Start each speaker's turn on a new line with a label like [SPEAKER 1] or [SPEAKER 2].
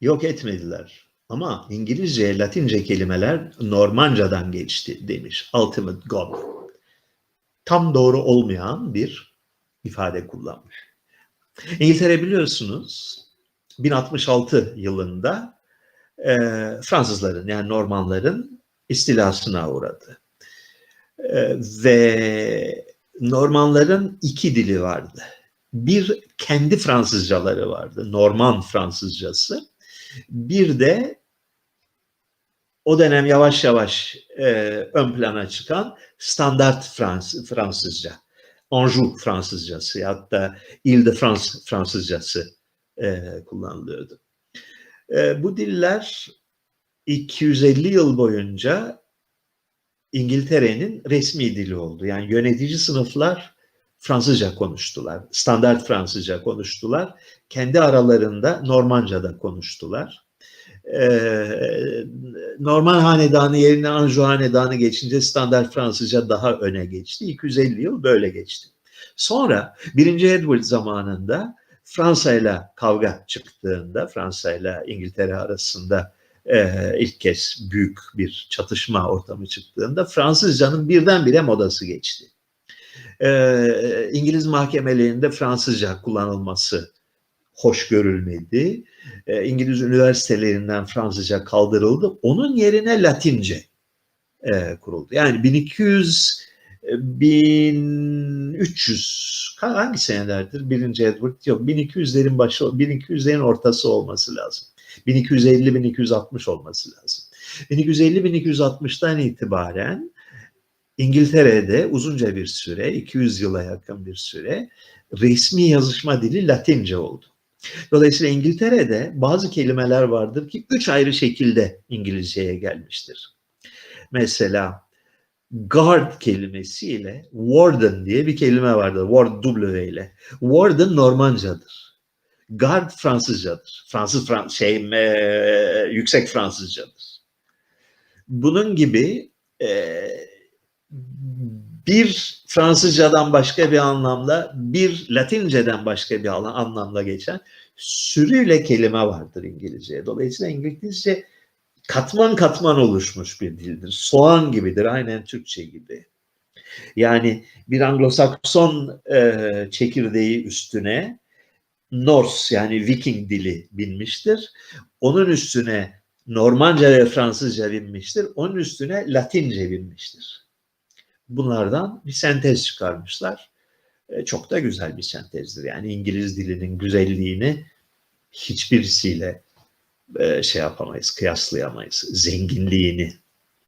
[SPEAKER 1] yok etmediler. Ama İngilizce, Latince kelimeler Normancadan geçti demiş Ultimate God. Tam doğru olmayan bir ifade kullanmış. İngiltere biliyorsunuz 1066 yılında e, Fransızların yani Normanların istilasına uğradı. E, ve Normanların iki dili vardı. Bir kendi Fransızcaları vardı, Norman Fransızcası. Bir de o dönem yavaş yavaş e, ön plana çıkan standart Frans Fransızca. Anjou Fransızcası ya da Ile-de-France Fransızcası e, kullanılıyordu. E, bu diller 250 yıl boyunca İngiltere'nin resmi dili oldu. Yani yönetici sınıflar Fransızca konuştular. Standart Fransızca konuştular. Kendi aralarında Normanca'da konuştular. Ee, Norman hanedanı yerine Anjou hanedanı geçince standart Fransızca daha öne geçti. 250 yıl böyle geçti. Sonra 1. Edward zamanında Fransa ile kavga çıktığında, Fransa ile İngiltere arasında e, ilk kez büyük bir çatışma ortamı çıktığında Fransızcanın birdenbire modası geçti. E, İngiliz mahkemelerinde Fransızca kullanılması hoş görülmedi. E, İngiliz üniversitelerinden Fransızca kaldırıldı. Onun yerine Latince e, kuruldu. Yani 1200 1300 hangi senelerdir? Birinci Edward yok 1200'lerin başı 1200'lerin ortası olması lazım. 1250-1260 olması lazım. 1250-1260'dan itibaren İngiltere'de uzunca bir süre, 200 yıla yakın bir süre resmi yazışma dili Latince oldu. Dolayısıyla İngiltere'de bazı kelimeler vardır ki üç ayrı şekilde İngilizceye gelmiştir. Mesela guard kelimesiyle warden diye bir kelime vardır. Ward W ile. Warden Normancadır. Guard Fransızcadır. Fransız Frans şey e, yüksek Fransızcadır. Bunun gibi e, bir Fransızcadan başka bir anlamda, bir Latinceden başka bir anlamda geçen sürüyle kelime vardır İngilizceye. Dolayısıyla İngilizce katman katman oluşmuş bir dildir. Soğan gibidir, aynen Türkçe gibi. Yani bir Anglo-Sakson e, çekirdeği üstüne Norse yani Viking dili binmiştir. Onun üstüne Normanca ve Fransızca binmiştir. Onun üstüne Latince binmiştir. Bunlardan bir sentez çıkarmışlar. E, çok da güzel bir sentezdir. Yani İngiliz dilinin güzelliğini hiçbirisiyle e, şey yapamayız, kıyaslayamayız. Zenginliğini,